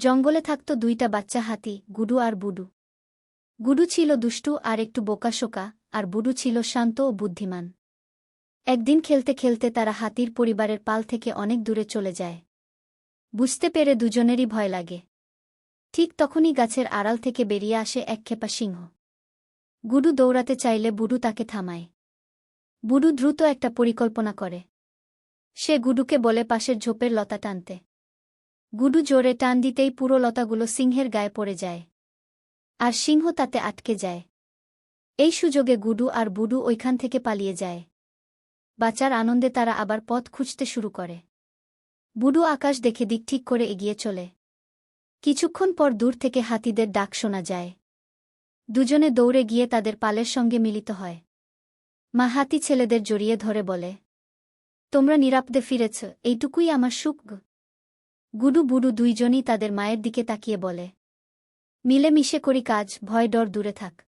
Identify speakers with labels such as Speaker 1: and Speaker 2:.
Speaker 1: জঙ্গলে থাকত দুইটা বাচ্চা হাতি, গুডু আর বুডু। গুডু ছিল দুষ্টু আর একটু বোকাশোকা, আর বুডু ছিল শান্ত ও বুদ্ধিমান। একদিন খেলতে খেলতে তারা হাতির পরিবারের পাল থেকে অনেক দূরে চলে যায়। বুঝতে পেরে দুজনেরই ভয় লাগে। ঠিক তখনই গাছের আড়াল থেকে বেরিয়ে আসে এক খেপা সিংহ। গুডু দৌড়াতে চাইলে বুডু তাকে থামায়। বুডু দ্রুত একটা পরিকল্পনা করে। সে গুডুকে বলে পাশের ঝোপের লতা টানতে। গুডু জোরে টান দিতেই পুরো লতাগুলো সিংহের গায়ে পড়ে যায়। আর সিংহ তাতে আটকে যায়। এই সুযোগে গুডু আর বুডু ওইখান থেকে পালিয়ে যায়। বাঁচার আনন্দে তারা আবার পথ খুঁজতে শুরু করে। বুডু আকাশ দেখে দিক ঠিক করে এগিয়ে চলে। কিছুক্ষণ পর দূর থেকে হাতিদের ডাক শোনা যায়। দুজনে দৌড়ে গিয়ে তাদের পালের সঙ্গে মিলিত হয়। মা হাতি ছেলেদের জড়িয়ে ধরে বলে, তোমরা নিরাপদে ফিরেছ, এইটুকুই আমার সুখ। গুডু বুডু দুইজনই তাদের মায়ের দিকে তাকিয়ে বলে, মিলেমিশে করি কাজ, ভয় ডর দূরে থাক।